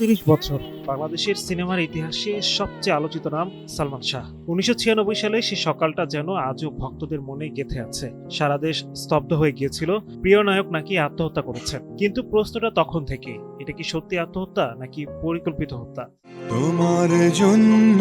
উনত্রিশ বছর। বাংলাদেশের সিনেমার ইতিহাসে সবচেয়ে আলোচিত নাম সালমান শাহ। উনিশশো সালে সে সকালটা যেন আজও ভক্তদের মনে গেঁথে আছে। সারা দেশ স্তব্ধ হয়ে গিয়েছিল প্রিয় নায়ক নাকি আত্মহত্যা করেছেন। কিন্তু প্রশ্নটা তখন থেকে এটা কি সত্যি আত্মহত্যা নাকি পরিকল্পিত হত্যা? তোমার জন্য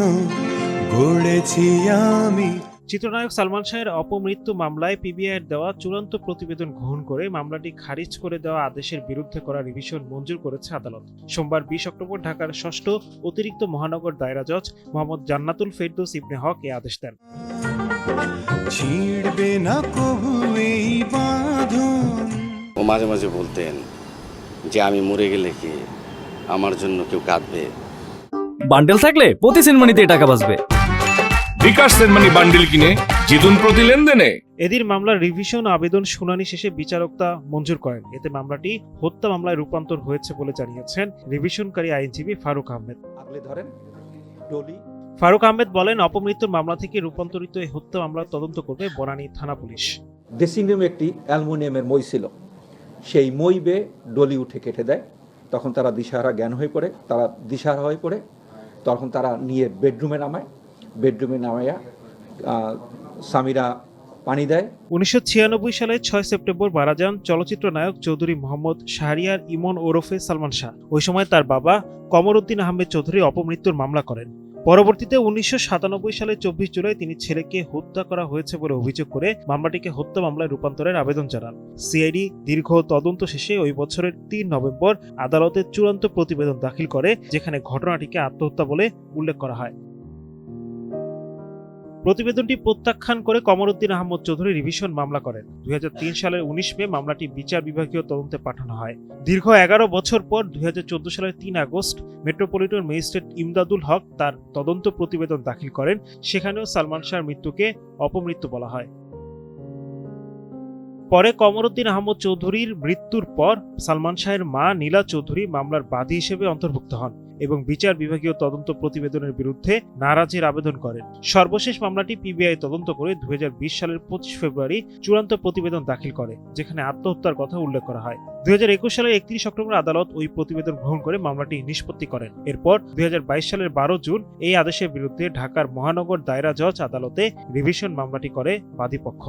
গড়েছি আমি চিত্রনায়ক সালমান শাহের অপমৃত্যু মামলায় পিবিআইয়ের দেওয়া চূড়ান্ত প্রতিবেদন গ্রহণ করে মামলাটি খারিজ করে দেওয়া আদেশের বিরুদ্ধে করা রিভিশন মঞ্জুর করেছে আদালত। সোমবার বিশ অক্টোবর ঢাকার ষষ্ঠ অতিরিক্ত মহানগর দায়রা জজ মোহাম্মদ জান্নাতুল ফেরদৌস ইবনে হক এ আদেশ দেন। ছিড়বে না কবু এই বাঁধন। ও মাঝে মাঝে বলতেন যে আমি মরে গেলে কি আমার জন্য কেউ কাঁদবে? বান্ডেল থাকলে প্রতি সিনেমানিতে টাকা বাঁচবে। বিকাশ সেনমানি বান্ডিল কিনে জিতুন প্রতি লেনদেনে। এদিন মামলার রিভিশন আবেদন শুনানি শেষে বিচারক তা মঞ্জুর করেন। এতে মামলাটি হত্যা মামলায় রূপান্তর হয়েছে বলে জানিয়েছেন রিভিশনকারী আইনজীবী ফারুক আহমেদ। আগলে ধরেন ডলি। ফারুক আহমেদ বলেন অপমৃত্যুর মামলা থেকে রূপান্তরিত এই হত্যা মামলার তদন্ত করবে বনানী থানা পুলিশ। ড্রেসিং রুমে একটি অ্যালুমিনিয়ামের মই ছিল। সেই মই বেয়ে ডলি উঠে কেটে দেয়। তখন তারা দিশাহারা জ্ঞান হয়ে পড়ে তারা দিশাহারা হয়ে পড়ে তখন তারা নিয়ে বেডরুমে নামায়। বেডরুমে নামাইয়া আহ, স্বামীরা পানি দেয়। উনিশশো ছিয়ানব্বই সালে ছয় সেপ্টেম্বর মারা যান চলচ্চিত্র নায়ক চৌধুরী মোহাম্মদ শাহরিয়ার ইমন ওরফে সালমান শাহ। ওই সময় তার বাবা কমরউদ্দিন আহমেদ চৌধুরী অপমৃত্যুর মামলা করেন। পরবর্তীতে উনিশশো সাতানব্বই সালে চব্বিশ জুলাই তিনি ছেলেকে হত্যা করা হয়েছে বলে অভিযোগ করে মামলাটিকে হত্যা মামলায় রূপান্তরের আবেদন জানান। সিআইডি দীর্ঘ তদন্ত শেষে ওই বছরের তিন নভেম্বর আদালতে চূড়ান্ত প্রতিবেদন দাখিল করে যেখানে ঘটনাটিকে আত্মহত্যা বলে উল্লেখ করা হয়। প্রতিবেদনটি প্রত্যাখ্যান করে কমরউদ্দিন আহমদ চৌধুরী রিভিশন মামলা করেন। দুই হাজার তিন সালের উনিশ মে মামলাটি বিচার বিভাগীয় তদন্তে পাঠানো হয়। দীর্ঘ এগারো বছর পর দুই হাজার চোদ্দ সালের তিন August metropolitan magistrate Imdadul Haque তার তদন্ত প্রতিবেদন দাখিল করেন। সেখানেও সালমান শাহর মৃত্যুকে অপমৃত্যু বলা হয়। পরে কমরউদ্দিন আহমদ চৌধুরীর মৃত্যুর পর সালমান শাহের মা নীলা চৌধুরী মামলার বাদী হিসেবে অন্তর্ভুক্ত হন। এবং বিচার বিভাগীয় তদন্ত প্রতিবেদনের বিরুদ্ধে নারাজির আবেদন করেন। সর্বশেষ মামলাটি পিবিআই তদন্ত করে দুই হাজার বিশ সালের পঁচিশ ফেব্রুয়ারি চূড়ান্ত প্রতিবেদন দাখিল করে, যেখানে আত্মহত্যার কথা উল্লেখ করা হয়। দুই হাজার একুশ সালের একত্রিশ অক্টোবর আদালত ওই প্রতিবেদন গ্রহণ করে মামলাটি নিষ্পত্তি করেন। এরপর দুই হাজার বাইশ সালের বারো জুন এই আদেশের বিরুদ্ধে ঢাকার মহানগর দায়রা জজ আদালতে রিভিশন মামলাটি করে বাদীপক্ষ।